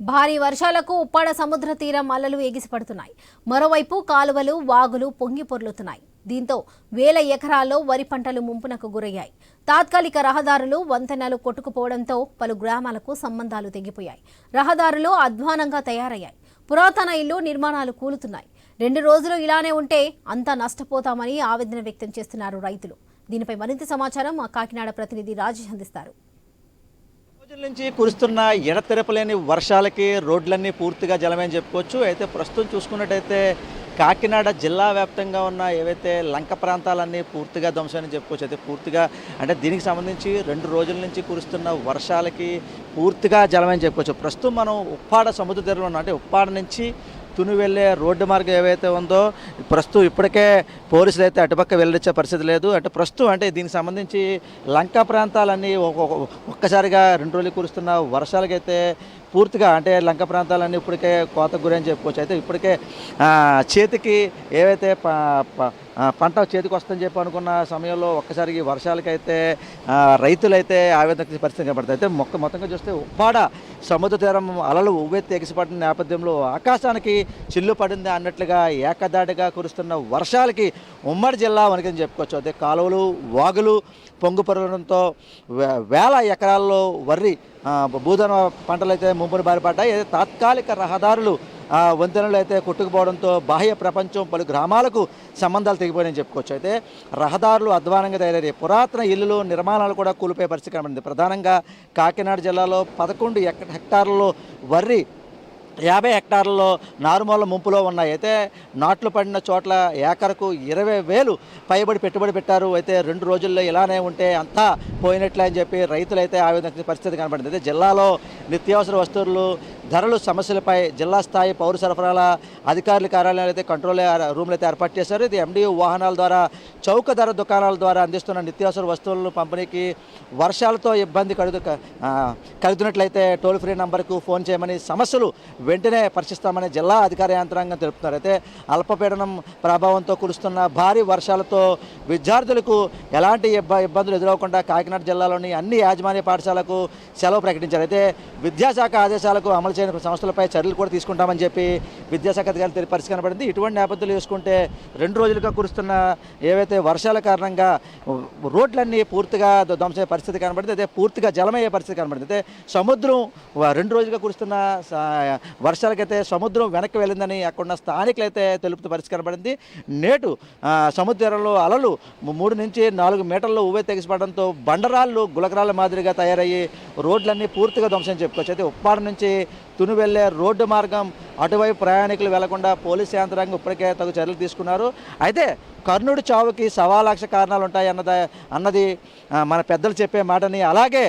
భారీ వర్షాలకు ఉప్పాడ సముద్ర తీరం అలలు ఎగిసిపడుతున్నాయి మరోవైపు కాలువలు వాగులు పొంగి పొర్లుతున్నాయి. దీంతో వేల ఎకరాల్లో వరి పంటలు ముంపునకు గురయ్యాయి. తాత్కాలిక రహదారులు వంతెనలు కొట్టుకుపోవడంతో పలు గ్రామాలకు సంబంధాలు తెగిపోయాయి. రహదారులు అధ్వానంగా తయారయ్యాయి. పురాతన ఇల్లు నిర్మాణాలు కూలుతున్నాయి. రెండు రోజులు ఇలానే ఉంటే అంతా నష్టపోతామని ఆవేదన వ్యక్తం చేస్తున్నారు రైతులు. దీనిపై మరింత సమాచారం మా కాకినాడ ప్రతినిధి రాజేష్ అందిస్తారు. రోజుల నుంచి కురుస్తున్న ఎడతెరపలేని వర్షాలకి రోడ్లన్నీ పూర్తిగా జలమని చెప్పుకోవచ్చు. అయితే ప్రస్తుతం చూసుకున్నట్టయితే కాకినాడ జిల్లా వ్యాప్తంగా ఉన్న ఏవైతే లంక ప్రాంతాలన్నీ పూర్తిగా ధ్వంసమని చెప్పుకోవచ్చు. అయితే పూర్తిగా అంటే దీనికి సంబంధించి రెండు రోజుల నుంచి కురుస్తున్న వర్షాలకి పూర్తిగా జలమని చెప్పుకోవచ్చు. ప్రస్తుతం మనం ఉప్పాడ సముద్ర తీరంలో ఉన్నాం. అంటే ఉప్పాడ నుంచి తుని వెళ్ళే రోడ్డు మార్గం ఏవైతే ఉందో ప్రస్తుతం ఇప్పటికే పోలీసులు అయితే అటుపక్క వెళ్ళొచ్చే పరిస్థితి లేదు. అంటే ప్రస్తుతం అంటే దీనికి సంబంధించి లంకా ప్రాంతాలన్నీ ఒక్కసారిగా రెండు రోజులు కురుస్తున్న వర్షాలకైతే పూర్తిగా అంటే లంక ప్రాంతాలన్నీ ఇప్పటికే కోతకు గురని చెప్పుకోవచ్చు. అయితే ఇప్పటికే చేతికి ఏవైతే పంట చేతికి వస్తుందని చెప్పి అనుకున్న సమయంలో ఒక్కసారికి వర్షాలకైతే రైతులైతే ఆవేదన పరిస్థితి కనబడుతుంది. అయితే మొక్క మొత్తంగా చూస్తే ఉప్పాడ సముద్ర తీరం అలలు ఉవ్వెత్తి ఎగిసిపడిన నేపథ్యంలో ఆకాశానికి చిల్లు పడింది అన్నట్లుగా ఏకదాటిగా కురుస్తున్న వర్షాలకి ఉమ్మడి జిల్లా వణికని చెప్పుకోవచ్చు. అయితే కాలువలు వాగులు పొంగు వే- వేల ఎకరాల్లో వర్రి భూధన పంటలు అయితే ముంపును బారిపడ్డాయి. అయితే తాత్కాలిక రహదారులు వంతెనలు అయితే కొట్టుకుపోవడంతో బాహ్య ప్రపంచం పలు గ్రామాలకు సంబంధాలు తెగిపోయాయని చెప్పుకోవచ్చు. అయితే రహదారులు అధ్వానంగా తయారయ్యాయి. పురాతన ఇల్లులు నిర్మాణాలు కూడా కూలిపోయే పరిస్థితి కనబడింది. ప్రధానంగా కాకినాడ జిల్లాలో పదకొండు హెక్టార్లలో వర్రి యాభై హెక్టార్లలో నారుమూల ముంపులో ఉన్నాయి. అయితే నాట్లు పడిన చోట్ల ఏకరకు ఇరవై వేలు పైబడి పెట్టుబడి పెట్టారు. అయితే రెండు రోజుల్లో ఇలానే ఉంటే అంతా పోయినట్లే అని చెప్పి రైతులైతే ఆవేదన పరిస్థితి కనబడింది. అయితే జిల్లాలో నిత్యావసర వస్తువులు ధరలు సమస్యలపై జిల్లా స్థాయి పౌర సరఫరాల అధికారుల కార్యాలయాలు అయితే కంట్రోల్ రూమ్లు అయితే ఏర్పాటు చేశారు. ఇది ఎండియు వాహనాల ద్వారా చౌక ధర దుకాణాల ద్వారా అందిస్తున్న నిత్యావసర వస్తువులను పంపిణీకి వర్షాలతో ఇబ్బంది కలుగు కలుగుతున్నట్లయితే టోల్ ఫ్రీ నంబర్కు ఫోన్ చేయమని సమస్యలు వెంటనే పరిశీలిస్తామని జిల్లా అధికార యంత్రాంగం తెలుపుతున్నారు. అయితే అల్పపీడనం ప్రభావంతో కురుస్తున్న భారీ వర్షాలతో విద్యార్థులకు ఎలాంటి ఇబ్బందులు ఎదురవకుండా కాకినాడ జిల్లాలోని అన్ని యాజమాన్య పాఠశాలకు సెలవు ప్రకటించారు. అయితే విద్యాశాఖ ఆదేశాలకు అమలు చేయని సంస్థలపై చర్యలు కూడా తీసుకుంటామని చెప్పి విద్యాశాఖ అధికారులు తెలిపి పరిస్థితి కనబడింది ఇటువంటి నేపథ్యంలో చూసుకుంటే రెండు రోజులుగా కురుస్తున్న ఏవైతే వర్షాల కారణంగా రోడ్లన్నీ పూర్తిగా ధ్వంసమయ్యే పరిస్థితి కనబడింది. అదే పూర్తిగా జలమయ్యే పరిస్థితి కనబడింది. అయితే సముద్రం రెండు రోజులుగా కురుస్తున్న వర్షాలకైతే సముద్రం వెనక్కి వెళ్ళిందని అక్కడున్న స్థానికులు అయితే తెలుపుతూ పరిస్థితి కనబడింది నేటు సముద్రంలో అలలు మూడు నుంచి నాలుగు మీటర్లు ఉవ్వే తెగిసిపడడంతో బండరాళ్ళు గులకరాల మాదిరిగా తయారయ్యి రోడ్లన్నీ పూర్తిగా ధ్వంసం చెప్పుకోవచ్చు అయితే ఉప్పాడ నుంచి తుని వెళ్ళే రోడ్డు మార్గం అటువైపు ప్రయాణికులు వెళ్ళకుండా పోలీస్ యంత్రాంగం ఇప్పటికే తగు చర్యలు తీసుకున్నారు. అయితే కర్ణుడి చావుకి సవాలక్ష కారణాలు ఉంటాయి అన్నది అన్నది మన పెద్దలు చెప్పే మాటని. అలాగే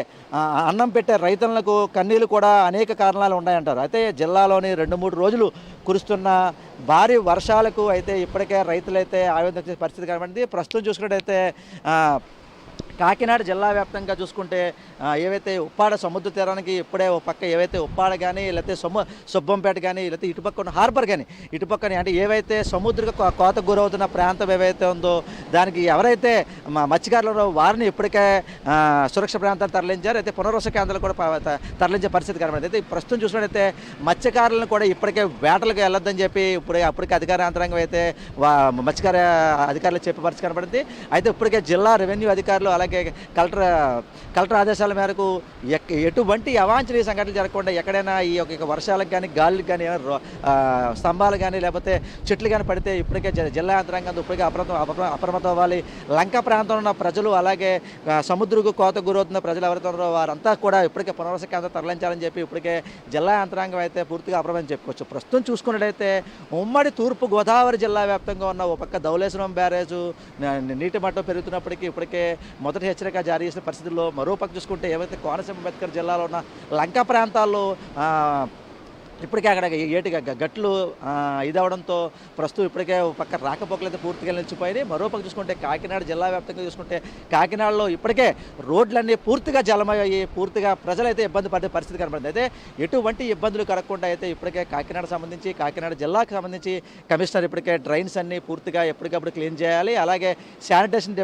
అన్నం పెట్టే రైతులకు కన్నీళ్ళు కూడా అనేక కారణాలు ఉన్నాయంటారు. అయితే జిల్లాలోని రెండు మూడు రోజులు కురుస్తున్న భారీ వర్షాలకు అయితే ఇప్పటికే రైతులైతే ఆవేదన పరిస్థితి కనబడింది. ప్రస్తుతం చూసుకున్నట్టయితే కాకినాడ జిల్లా వ్యాప్తంగా చూసుకుంటే ఏవైతే ఉప్పాడ సముద్ర తీరానికి ఇప్పుడే ఒక పక్క ఏవైతే ఉప్పాడ కానీ లేకపోతే సొమ్ము సుబ్బంపేట కానీ లేకపోతే ఇటుపక్క ఉన్న హార్బర్ కానీ ఇటుపక్కని అంటే ఏవైతే సముద్ర కోత గురవుతున్న ప్రాంతం ఏవైతే ఉందో దానికి ఎవరైతే మత్స్యకారులు వారిని ఇప్పటికే సురక్ష ప్రాంతాలు తరలించారు. అయితే పునర్వస కేంద్రాలు కూడా తరలించే పరిస్థితి కనబడింది. అయితే ప్రస్తుతం చూసినట్టయితే మత్స్యకారులను కూడా ఇప్పటికే వేటలకు వెళ్ళొద్దని చెప్పి ఇప్పుడే అప్పటికే అధికార యంత్రాంగం అయితే వా మత్స్యకార అధికారులు చెప్పే పరిస్థితి కనబడింది. అయితే ఇప్పటికే జిల్లా రెవెన్యూ అధికారులు అలాగే కలెక్టర్ కలెక్టర్ ఆదేశాల మేరకు ఎటువంటి అవాంఛనీయ సంఘటనలు జరగకుండా ఎక్కడైనా ఈ యొక్క వర్షాలకు కానీ గాలికి కానీ స్తంభాలు కానీ లేకపోతే చెట్లు కానీ పడితే ఇప్పటికే జ- జిల్లా యంత్రాంగం ఇప్పటికే అప్రమత్తం అప్రమత్తం అవ్వాలి. లంక ప్రాంతంలో ఉన్న ప్రజలు అలాగే సముద్రకు కోత గురవుతున్న ప్రజలు ఎవరైతే ఉన్నారో వారంతా కూడా ఇప్పటికే పునర్వస కేంద్రం తరలించాలని చెప్పి ఇప్పటికే జిల్లా యంత్రాంగం అయితే పూర్తిగా అప్రమత్తం చెప్పుకోవచ్చు. ప్రస్తుతం చూసుకున్నట్టయితే ఉమ్మడి తూర్పు గోదావరి జిల్లా వ్యాప్తంగా ఉన్న ఒక పక్క ధవళేశ్వరం బ్యారేజు నీటి మట్టం పెరుగుతున్నప్పటికీ ఇప్పటికే మొదటి హెచ్చరిక జారీ చేసిన పరిస్థితుల్లో మరో పక్క చూసుకుంటే ఏవైతే కోనసీమ అంబేద్కర్ జిల్లాలో ఉన్న లంక ప్రాంతాల్లో ఇప్పటికే అక్కడ ఏటిగా గట్లు ఇదవడంతో ప్రస్తుతం ఇప్పటికే పక్క రాకపోకలు అయితే పూర్తిగా నిలిచిపోయినాయి. మరోపక్క చూసుకుంటే కాకినాడ జిల్లా వ్యాప్తంగా చూసుకుంటే కాకినాడలో ఇప్పటికే రోడ్లన్నీ పూర్తిగా జలమయ్యాయి. పూర్తిగా ప్రజలైతే ఇబ్బంది పడే పరిస్థితి కనబడింది. అయితే ఎటువంటి ఇబ్బందులు కలగకుండా అయితే ఇప్పటికే కాకినాడ సంబంధించి కాకినాడ జిల్లాకు సంబంధించి కమిషనర్ ఇప్పటికే డ్రైన్స్ అన్ని పూర్తిగా ఎప్పటికప్పుడు క్లీన్ చేయాలి. అలాగే శానిటేషన్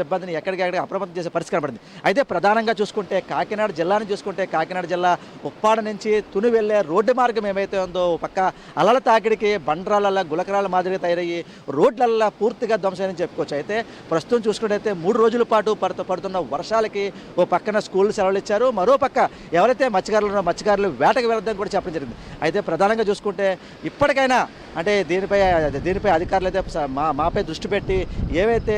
సిబ్బందిని ఎక్కడికెక్కడ అప్రమత్తం చేసే పరిస్థితి కనబడింది. అయితే ప్రధానంగా చూసుకుంటే కాకినాడ జిల్లాను చూసుకుంటే కాకినాడ జిల్లా ఉప్పాడ నుంచి తుని వెళ్ళే రోడ్డు మార్గం ఏమైతే ఉందో పక్క అలల తాకిడికి బండరాల గులకరాల మాదిరిగా తయారయ్యి రోడ్లల్లా పూర్తిగా ధ్వంసమని చెప్పుకోవచ్చు. అయితే ప్రస్తుతం చూసుకుంటే మూడు రోజుల పాటు పడుతూ పడుతున్న వర్షాలకి ఓ పక్కన స్కూల్ సెలవులు ఇచ్చారు మరో పక్క ఎవరైతే మత్స్యకారులు ఉన్నారో మత్స్యకారులు వేటకు వెళ్ళొద్దని కూడా చెప్పడం జరిగింది. అయితే ప్రధానంగా చూసుకుంటే ఇప్పటికైనా అంటే దీనిపై దీనిపై అధికారులు అయితే మా మాపై దృష్టి పెట్టి ఏవైతే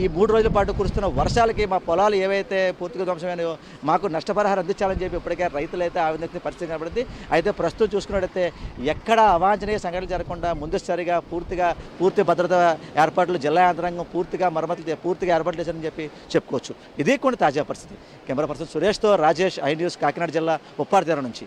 ఈ మూడు రోజుల పాటు కురుస్తున్న వర్షాలకి మా పొలాలు ఏవైతే పూర్తిగా ధ్వంసమైనయో మాకు నష్టపరిహారం అందించాలని చెప్పి ఇప్పటికే రైతులైతే అయితే ఆవేదన పరిస్థితి కనబడింది అయితే ప్రస్తుతం చూసుకున్నట్టయితే ఎక్కడ అవాంఛనీయ సంఘటనలు జరగకుండా ముందస్తుగా పూర్తిగా పూర్తి భద్రత ఏర్పాట్లు జిల్లా యంత్రాంగం పూర్తిగా మరమ్మతులు పూర్తిగా ఏర్పాట్లు చేశారని చెప్పి చెప్పుకోవచ్చు. ఇది కొన్ని తాజా పరిస్థితి. కెమెరా పర్సన్ సురేష్తో రాజేష్ ఐ న్యూస్ కాకినాడ జిల్లా ఉప్పారతీర నుంచి.